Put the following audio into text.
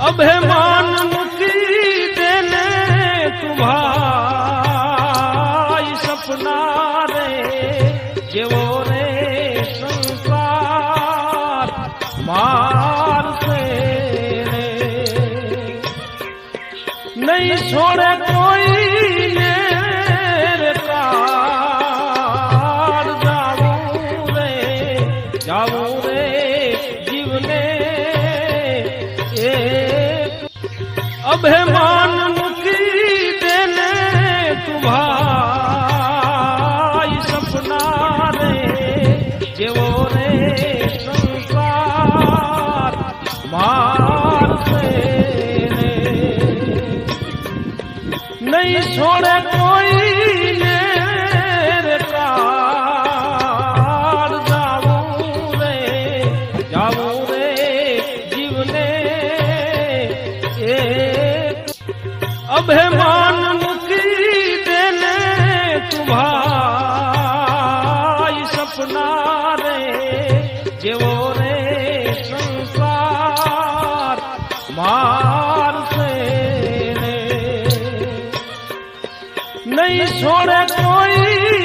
અભિમાન મૂકી દેને તુભાઈ સપના રે જેવો રે સંસાર મારશે રે નહીં છોડે કોઈ એક અભિમાન મૂકી દેને તુભાઈ સપના રે, જેવો રે સંસાર મારશે રે નહીં છોડે કોઈ અભિમાન મૂકી દેને તુભાઈ સપના રે જેવો રે સંસાર મારશે રે નહીં છોડે કોઈ